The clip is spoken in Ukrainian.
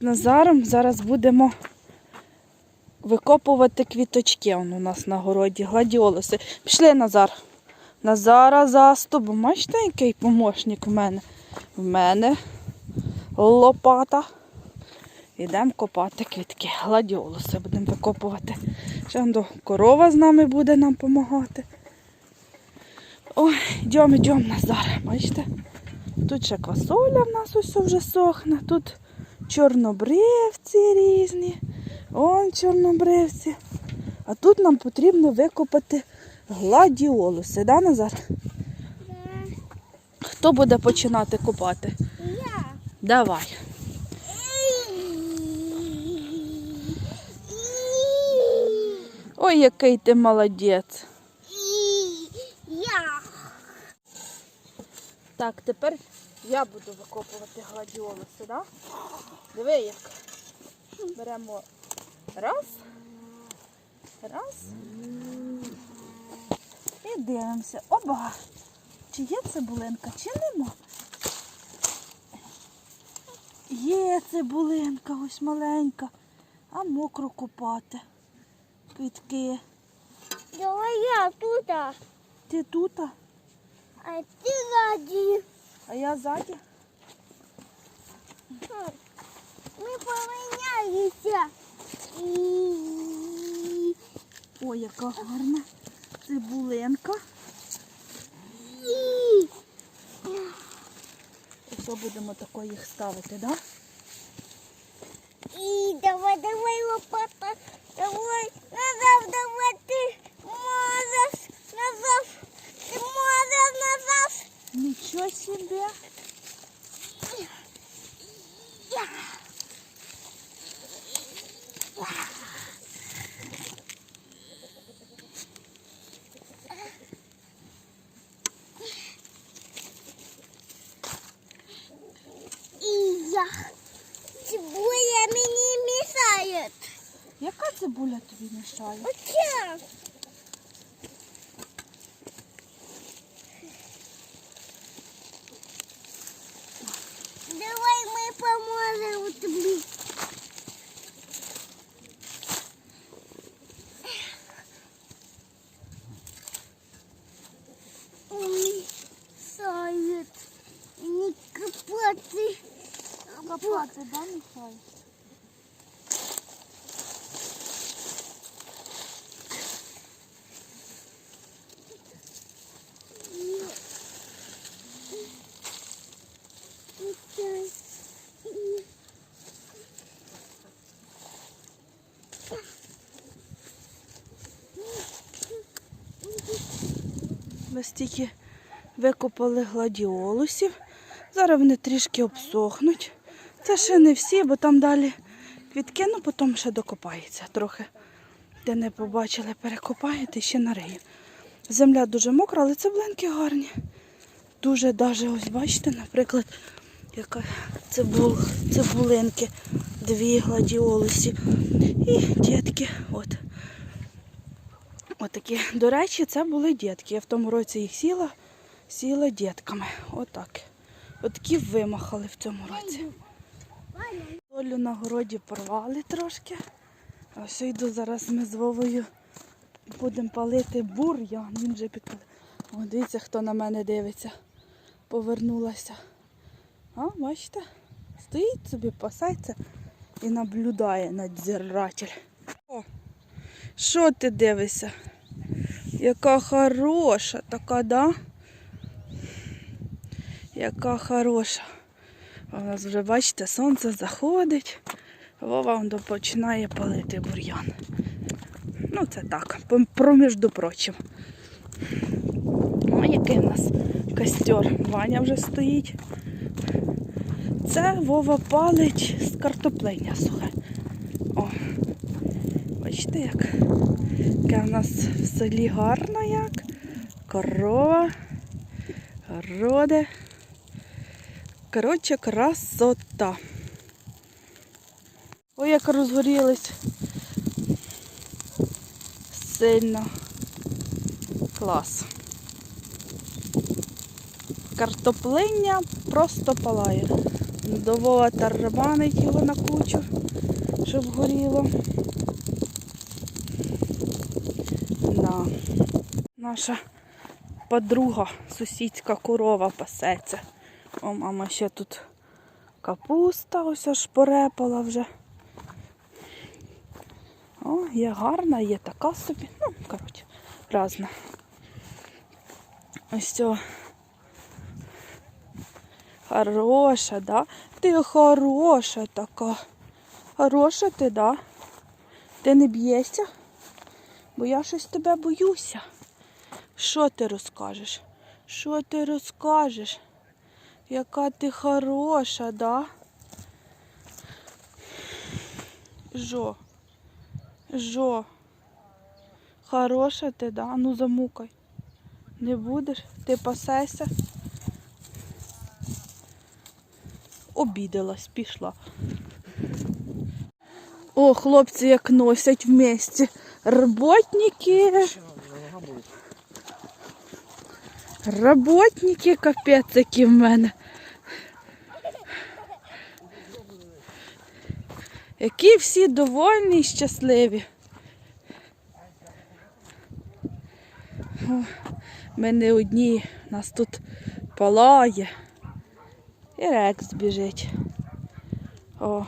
Назаром зараз будемо викопувати квіточки. Он у нас на городі, гладіолуси. Пішли, Назар. Назара заступ. Бачите, який помощник в мене? В мене лопата. Йдемо копати квітки. Гладіолуси будемо викопувати. Ще корова з нами буде нам допомагати. Ой, йдемо, йдемо, Назар. Бачите? Тут ще квасоля в нас ось вже сохне. Тут чорнобривці різні. Он чорнобривці. А тут нам потрібно викопати гладіолуси, да, Назар? Хто буде починати копати? Я. Давай. Ой, який ти молодець. Я. Так, тепер я буду викопувати гладіолуси, да? Диви як. Беремо раз. Раз. І дивимося. Оба! Чи є цибулинка, чи нема? Є цибулинка, ось маленька. А мокро копати. Квітки. Давай я тут. Ти тут, А ти раді. А я ззаді. Ми поміняємося. Ой, яка гарна цибулинка. І що будемо тако їх ставити, да? І давай, давай, лопата. Давай, назад, давай, ти можеш. Назад. Ти можеш назад. Нічого собі. Я. І я. Цибуля мені мішає. Яка цибуля тобі мішає? Оце. Давай ми поможемо тобі. Ой, сает. Не копати. Копати, да, мішає? Ми стільки викопали гладіолусів. Зараз вони трішки обсохнуть. Це ще не всі, бо там далі квітки, ну потім ще докопається трохи. Де не побачили, перекопаєте ще нарею. Земля дуже мокра, але цеблинки гарні. Дуже даже, ось бачите, наприклад, яка цибул, цибулинки, дві гладіолусі. І дітки. От. Отакі. До речі, це були дітки. Я в тому році їх сіла, сіла дітками. Отак. Отакі вимахали в цьому році. Солю на городі порвали трошки. Все йду зараз ми з Вовою будемо палити бур'ян. Він вже підпалив. О, дивіться, хто на мене дивиться. Повернулася. А, бачите? Стоїть собі, пасається і наблюдає надзиратель. О, що ти дивишся? Яка хороша така, да? Яка хороша. А У нас вже, бачите, сонце заходить. Вова починає палити бур'ян. Ну, це так, проміж прочим. О, який в нас костер. Ваня вже стоїть. Це Вова палить з картоплення сухе. О, бачите, як? Яке в нас в селі гарно як. Корова. Роде. Коротше, красота. Ой, як розгорілись. Сильно. Клас. Картоплиня просто палає. До Вова тарабанить його на кучу, щоб горіло. Наша подруга, сусідська корова пасеться. О, мама ще тут капуста ось аж порепала вже. О, є гарна, є така собі. Ну, коротше, разна. Ось цього. Хороша, да? Ти хороша така. Хороша ти, да? Ти не б'єшся? Бо я щось тебе боюся. Що ти розкажеш? Що ти розкажеш? Яка ти хороша, да? Жо. Жо. Хороша ти, да? Ну замукай. Не будеш? Ти пасешся? Обідалась, пішла. О, хлопці як носять вместе. Работники. Работники, капець, які в мене. Які всі довольні і щасливі. Ми не одні, нас тут палає. І рекс біжить. О,